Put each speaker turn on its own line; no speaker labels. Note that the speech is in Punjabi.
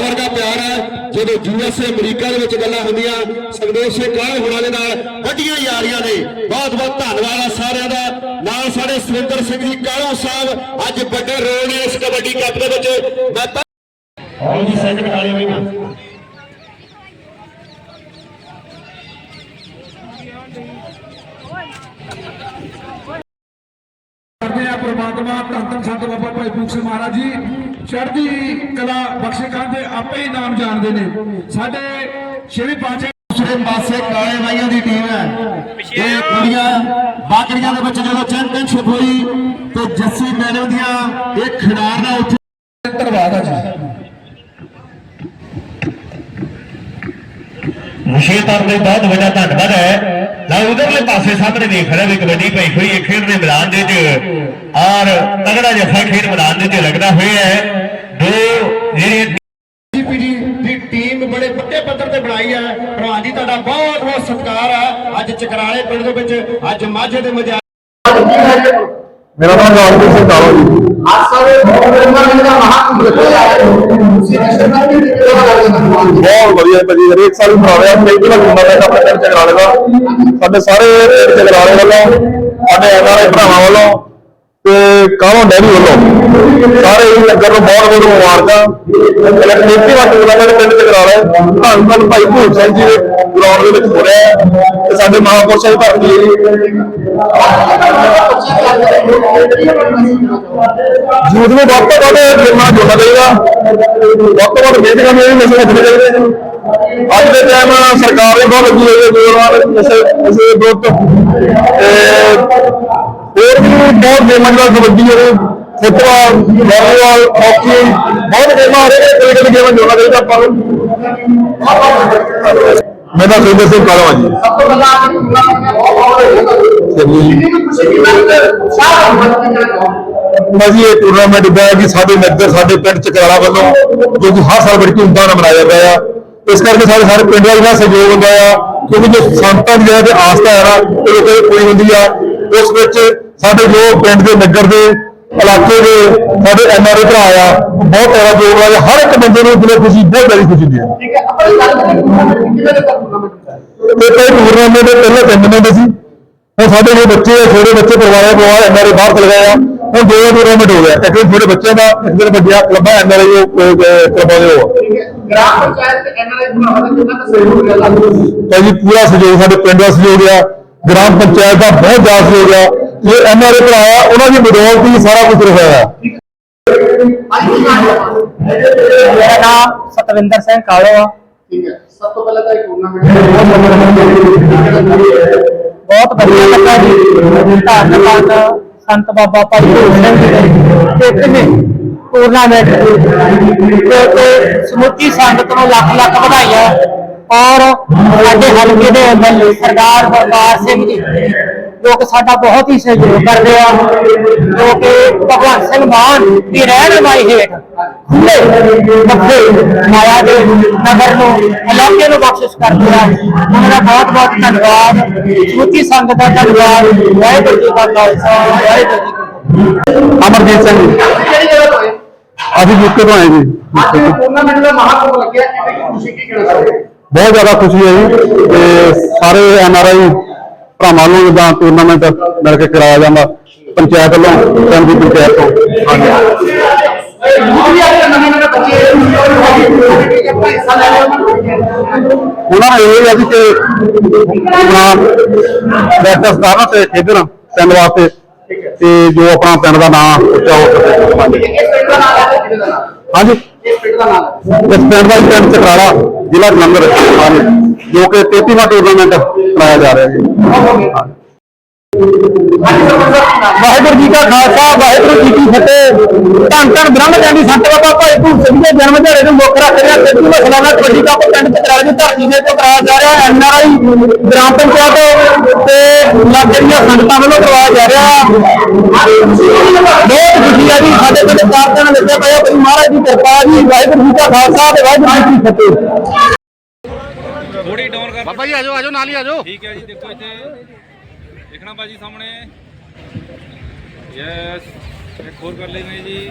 ਵਰਗਾ ਪਿਆਰ ਹੈ, ਜਦੋਂ ਯੂਐਸਏ ਅਮਰੀਕਾ ਦੇ ਵਿੱਚ ਗੱਲਾਂ ਹੁੰਦੀਆਂ, ਸੰਦੇਸ਼ ਸਿੰਘ ਕਾਲੇ ਹੋਣਾ ਦੇ ਨਾਲ ਵੱਡੀਆਂ ਯਾਰੀਆਂ ਨੇ। ਬਹੁਤ ਬਹੁਤ ਧੰਨਵਾਦ ਆ ਸਾਰਿਆਂ ਦਾ। ਨਾਲ ਸਾਡੇ ਸੁਰਿੰਦਰ ਸਿੰਘ ਜੀ, ਕਾਲੋ ਸਾਹਿਬ, ਅੱਜ ਵੱਡੇ ਰੋਲ ਨੇ ਇਸ ਕਬੱਡੀ ਕੱਪ ਦੇ ਵਿੱਚ। ਮੈਂ ਤਾਂ ਆਓ ਜੀ ਸਿੰਘ ਬਟਾਲੇ ਹੋਏਗਾ
ਕਰਦੇ ਆ ਪ੍ਰਮਾਤਮਾ ਧੰਨ ਧੰਨ ਸੰਤ ਬਾਬਾ ਭਾਈ ਭੂਖ ਮਹਾਰਾਜ ਜੀ। ਚੜ੍ਹਦੀ ਕਲਾ ਬਖਸ਼ੇ ਕਰਦੇ ਆਪੇ ਹੀ ਨਾਮ ਜਾਣਦੇ ਨੇ। ਸਾਡੇ ਛੇਵੀਂ ਪਾਤਸ਼ਾਹ
ਦੂਸਰੇ ਪਾਸੇ ਕਾਲੇ ਬਾਈਆਂ ਦੀ ਟੀਮ ਹੈ। ਇਹ ਕੁੜੀਆਂ ਬਾਕਰੀਆਂ ਦੇ ਵਿੱਚ ਜਦੋਂ ਚੈਂਪੀਅਨਸ਼ਿਪ ਹੋਈ ਤੇ ਜੱਸੀ ਮੈਡਮ ਦੀਆਂ ਇਹ ਖਿਡਾਰਨਾ ਉੱਥੇ
ਧੰਨਵਾਦ ਆ ਜੀ।
ਵਿਸ਼ੇਤਰ ਦੇ ਬਹੁਤ ਵੱਡਾ ਧੰਨਵਾਦ ਹੈ। ਨਾ ਉਧਰਲੇ ਪਾਸੇ ਸਾਹਮਣੇ ਦੇਖ ਰਿਹਾ ਵੀ ਕਬੱਡੀ ਪਈ ਹੋਈ ਹੈ, ਖੇਡ ਦੇ ਮੈਦਾਨ ਦੇ ਵਿੱਚ। ਔਰ ਤਗੜਾ ਜੱਫਾ ਖੇਡ ਮੈਦਾਨ ਦੇ ਵਿੱਚ ਲੱਗਦਾ ਹੋਇਆ ਹੈ। ਦੋ ਜਿਹੜੀਆਂ
ਜੀਪੀਡੀ ਦੀ ਟੀਮ ਬੜੇ ਵੱਡੇ ਪੱਧਰ ਤੇ ਬਣਾਈ ਹੈ। ਭਲਵਾਨ ਜੀ, ਤੁਹਾਡਾ ਬਹੁਤ ਬਹੁਤ ਸਤਿਕਾਰ ਹੈ ਅੱਜ ਚਕਰਾਲੇ ਪਿੰਡ ਦੇ ਵਿੱਚ, ਅੱਜ ਮਾਝੇ ਦੇ ਮਜਾ
ਮੇਰਾ ਨਾਮ ਰਾਜਵੀਰ ਸਿੰਘ ਕਾਲੋ ਜੀ। ਬਹੁਤ ਵਧੀਆ ਭਾਜੀ ਹਰੇਕ ਸਾਲ ਹੀ ਰਿਹਾ ਕਈ ਦਿਨਾਂ ਹੁੰਦਾ ਰਹਿੰਦਾ ਆਪਣੇ ਪਿੰਡ ਚਗਰਾਲੇ ਦਾ ਸਾਡੇ ਸਾਰੇ ਪਿੰਡ ਚਗਰਾਲੇ ਵੱਲੋਂ ਸਾਡੇ ਐਨਆਰਆਈ ਭਰਾਵਾਂ ਵੱਲੋਂ ਤੇ ਕਾਲੋਂ ਡੈਰੀ ਵੱਲੋਂ। ਸਾਰੇ ਹੀ ਨਗਰ ਨੂੰ ਬਹੁਤ ਬਹੁਤ ਮੁਬਾਰਕਾਂ। ਇਲੈਕਟ੍ਰਿਸਿਟੀ ਦਾ ਟੂਰਨਾਮੈਂਟ ਪਿੰਡ ਚਗਰਾਲੇ ਧੰਨ ਧੰਨ ਭਾਈ ਭੂਲ ਸਿੰਘ ਜੀ ਦੇ ਗਰਾਊਂਡ ਦੇ ਵਿੱਚ ਹੋ ਰਿਹਾ ਹੈ ਤੇ ਸਾਡੇ ਮਹਾਂਪੁਰਸ਼ਾਂ ਦੀ ਧਰਤੀ ਹੈ ਨੂੰ ਵੱਧ ਤੋਂ ਵੱਧ ਫਿਲਮਾਂ ਚਾਹੀਦਾ। ਵੱਧ ਤੋਂ ਵੱਧ ਮਿਹਨਤ ਕਰਨੀ ਚਾਹੀਦੀ ਨਸ਼ੇ ਛੱਡਣੇ ਚਾਹੀਦੇ ਅੱਜ ਦੇ ਟਾਈਮ ਸਰਕਾਰ ਵੀ ਬਹੁਤ ਲੱਗੀ ਹੋਈ ਹੈ ਜੋਰਾਂ ਨਸ਼ੇ ਨਸ਼ੇ ਵਿਰੁੱਧ। ਤੇ ਹੋਰ ਵੀ ਬਹੁਤ ਗੇਮਾਂ ਜਿਵੇਂ ਕਬੱਡੀ ਹੈ ਫੁੱਟਬਾਲ ਵਾਲੀਬਾਲ ਹਾਕੀ, ਬਹੁਤ ਗੇਮਾਂ ਆ ਕ੍ਰਿਕਟ ਗੇਮਾਂ ਜੋੜਨਾ ਚਾਹੀਦਾ ਆਪਾਂ ਨੂੰ। ਮੇਰਾ ਸੁਰਿੰਦਰ ਸਿੰਘ ਕਾਲਵਾ ਜੀ। ਭਾਜੀ ਇਹ ਟੂਰਨਾਮੈਂਟ ਦਾ ਕਿ ਸਾਡੇ ਨਗਰ, ਸਾਡੇ ਪਿੰਡ ਚਕਰਾਲਾ ਵੱਲੋਂ, ਜੋ ਕਿ ਹਰ ਸਾਲ ਬੜੀ ਧੂਮਧਾਮ ਨਾਲ ਮਨਾਇਆ ਜਾਂਦਾ ਆ, ਇਸ ਕਰਕੇ ਸਾਡੇ ਸਾਰੇ ਪਿੰਡ ਵਾਲਿਆਂ ਦਾ ਸਹਿਯੋਗ ਹੁੰਦਾ ਆ, ਕਿਉਂਕਿ ਜੋ ਸੰਤਾਂ ਦੀ ਜਿਹੜਾ ਆਸਥਾ ਹੈ ਨਾ, ਇਹ ਲੋਕਾਂ ਹੁੰਦੀ ਆ, ਉਸ ਵਿੱਚ ਸਾਡੇ ਜੋ ਪਿੰਡ ਦੇ ਨਗਰ ਦੇ ਇਲਾਕੇ ਦੇ ਸਾਡੇ ਐਨਆਰਏ ਭਰਾ ਆ ਬਹੁਤ ਜ਼ਿਆਦਾ ਯੋਗਦਾਨ ਆ ਹਰ ਇੱਕ ਬੰਦੇ ਨੂੰ ਦਿਲੋਂ ਖੁਸ਼ੀ ਬਹੁਤ ਜ਼ਿਆਦਾ ਖੁਸ਼ੀ ਹੁੰਦੀ ਹੈ। ਤੇ ਕਈ ਟੂਰਨਾਮੈਂਟ ਦੇ ਪਹਿਲੇ ਤਿੰਨ ਮੈਂਬਰ ਸੀ। ਹੁਣ ਸਾਡੇ ਜੋ ਬੱਚੇ ਆ ਛੋਟੇ ਬੱਚੇ ਪਰਿਵਾਰਾਂ ਪਰਿਵਾਰ ਐਨਆਰਏ ਬਾਹਰ ਚਲੇ ਗਏ ਆ। ਹੁਣ ਦੋ ਟੂਰਨਾਮੈਂਟ ਹੋ ਗਿਆ। ਇੱਕ ਛੋਟੇ ਬੱਚਿਆਂ ਦਾ ਇੱਕ ਦਿਨ ਵੱਡਿਆ ਕਲੱਬਾਂ ਐਨਆਰਏ ਕਲੱਬਾਂ ਦੇ ਉਹ।
ਗ੍ਰਾਮ ਪੰਚਾਇਤ ਤੇ ਐਨਆਰਆਈ ਬਣਾਉਣ ਦਾ ਕਿੰਨਾ ਸਹਿਯੋਗ ਹੈ
ਤਾਂ ਜੀ ਪੂਰਾ ਸਹਿਯੋਗ ਸਾਡੇ ਪਿੰਡ ਦਾ ਸਹਿਯੋਗ ਆ। ਗ੍ਰਾਮ ਪੰਚਾਇਤ ਦਾ ਬਹੁਤ ਜ਼ਿਆਦਾ ਸਹਿਯੋਗ ਆ। ਇਹ ਐਨਆਰਏ ਭਰਾ ਆ ਉਹਨਾਂ ਦੀ ਬਦੌਲਤ ਹੀ ਸਾਰਾ ਕੁਝ
ਨਾਮ ਹੈ।
ਮੇਰਾ ਨਾਮ ਸਤਵਿੰਦਰ ਸਿੰਘ ਕਾਲੋ ਆ।
ਠੀਕ ਹੈ। ਸਭ ਤੋਂ ਪਹਿਲਾਂ ਤਾਂ ਇਹ ਟੂਰਨਾਮੈਂਟ
ਬਹੁਤ ਵਧੀਆ ਲੱਗਾ ਜੀ। ਧੰਨਵਾਦ ਸੰਤ ਬਾਬਾ ਭਾਈ ਭੂਲ ਸਿੰਘ ਜੀ ਦੇ ਤੇ ਕਿਨੇ ਟੂਰਨਾਮੈਂਟ ਤੇ ਤੇ ਸਮੁੱਚੀ ਸੰਗਤ ਨੂੰ ਲੱਖ ਲੱਖ ਵਧਾਈਆਂ। ਔਰ ਸਾਡੇ ਹਲਕੇ ਦੇ ਐਮਐਲਏ ਸਰਦਾਰ ਬਲਕਾਰ ਸਿੰਘ ਜੀ ਜੋ ਕਿ ਸਾਡਾ ਬਹੁਤ ਹੀ ਸਹਿਯੋਗ ਕਰਦੇ ਆ ਜੋ ਕਿ ਭਗਵੰਤ ਸਿੰਘ ਮਾਨ ਦੀ ਰਹਿਨਮਾਈ ਹੇਠ ਖੁੱਲੇ ਮੱਥੇ ਮਾਇਆ ਦੇ ਨਗਰ ਨੂੰ ਇਲਾਕੇ ਨੂੰ ਬਖਸ਼ਿਸ਼ ਕਰਦੇ ਆ ਉਹਨਾਂ ਦਾ ਬਹੁਤ ਬਹੁਤ ਧੰਨਵਾਦ ਸਮੁੱਚੀ ਸੰਗਤ ਦਾ ਧੰਨਵਾਦ ਵਾਹਿਗੁਰੂ ਜੀ ਕਾ ਖਾਲਸਾ ਵਾਹਿਗੁਰੂ ਜੀ ਕੀ ਫਤਿਹ
ਅਮਰਜੀਤ ਸਿੰਘ ਜੀ
ਕਿਹੜੀ ਜਗ੍ਹਾ ਤੋਂ ਹੈ
ਅਸੀਂ ਯੂਕੇ ਤੋਂ ਆਏ ਜੀ
ਅੱਜ ਇਹ ਟੂਰਨਾਮੈਂਟ ਦਾ ਮਹਾਕੁੰਭ ਲੱਗਿਆ ਇਹਦੇ ਕੀ ਖੁਸ਼ੀ ਕੀ ਕਹਿਣਾ ਚਾਹੋਗੇ
ਬਹੁਤ ਜ਼ਿਆਦਾ ਖੁਸ਼ੀ ਹੈ ਜੀ ਤੇ ਸਾਰੇ ਐਨਆਰਆਈ ਭਰਾਵਾਂ ਨੂੰ ਜਿੱਦਾਂ ਟੂਰਨਾਮੈਂਟ ਮਿਲ ਕੇ ਕਰਾਇਆ ਜਾਂਦਾ, ਪੰਚਾਇਤ ਵੱਲੋਂ ਪਿੰਡ ਪੰਚਾਇਤ ਤੋਂ। ਹਾਂਜੀ ਉਹਨਾਂ ਨੂੰ ਇਹ ਹੈ ਵੀ ਕਿ ਆਪਣਾ ਪ੍ਰੈਕਟਿਸ ਕਰਨ ਤੇ ਖੇਡਣ ਪਿੰਡ ਵਾਸਤੇ, ਤੇ ਜੋ ਆਪਣਾ ਪਿੰਡ ਦਾ ਨਾਮ ਉੱਚਾ ਹੋ ਸਕੇ। ਹਾਂਜੀ।
ਇਸ ਪਿੰਡ ਦਾ ਨਾਮ
ਪਿੰਡ ਦਾ ਪਿੰਡ ਚਕਰਾਲਾ, ਜ਼ਿਲ੍ਹਾ ਜਲੰਧਰ, ਹਾਂਜੀ। ਜੋ ਕਿ 33ਵਾਂ ਟੂਰਨਾਮੈਂਟ ਕਰਾਇਆ ਜਾ ਰਿਹਾ ਜੀ। ਵਾਹਿਗੁਰੂ ਜੀ ਕਾ ਖਾਲਸਾ, ਵਾਹਿਗੁਰੂ ਜੀ ਕੀ ਫਤਿਹ। ਧੰਨ ਧੰਨ ਬ੍ਰਹਮ ਗਿਆਨੀ ਸੰਤ ਬਾਬਾ ਭਾਈ ਭੂਲ ਸਿੰਘ ਦੇ ਜਨਮ ਦਿਹਾੜੇ ਨੂੰ ਮੁੱਖ ਰੱਖ ਰਿਹਾ ਤੇ ਨੂੰ ਸਲਾਨਾ ਕਬੱਡੀ ਕੱਪ ਪਿੰਡ ਚਕਰਾਲੇ ਦੀ ਧਰਤੀ ਦੇ ਤੋਂ ਕਰਾਇਆ ਜਾ ਰਿਹਾ। ਐਨ ਆਰ ਆਈ ਗ੍ਰਾਮ ਪੰਚਾਇਤ ਤੇ ਇਲਾਕੇ ਸੰਗਤਾਂ ਵੱਲੋਂ ਕਰਵਾਇਆ ਜਾ ਰਿਹਾ। ਬਹੁਤ ਖੁਸ਼ੀ ਹੈ ਜੀ, ਸਾਡੇ ਪਿੰਡ ਚਾਰ ਦਿਨ ਲੱਗੇ ਪਏ ਆ ਬਈ ਮਹਾਰਾਜ ਦੀ ਕਿਰਪਾ ਜੀ। ਵਾਹਿਗੁਰੂ ਜੀ ਕਾ ਖਾਲਸਾ ਤੇ ਵਾਹਿਗੁਰੂ ਜੀ ਕੀ ਫਤਿਹ।
ਡਾਊਨ ਕਰ
ਬਾਬਾ ਜੀ ਆਜੋ ਆਜੋ, ਨਾਲ ਹੀ ਆਜੋ।
ਠੀਕ ਹੈ ਜੀ, ਦੇਖੋ ਇੱਥੇ। ਦੇਖਣਾ ਭਾਜੀ ਸਾਹਮਣੇ। ਯੈਸ ਇੱਕ ਹੋਰ ਕਰ ਲੈਣੇ ਜੀ।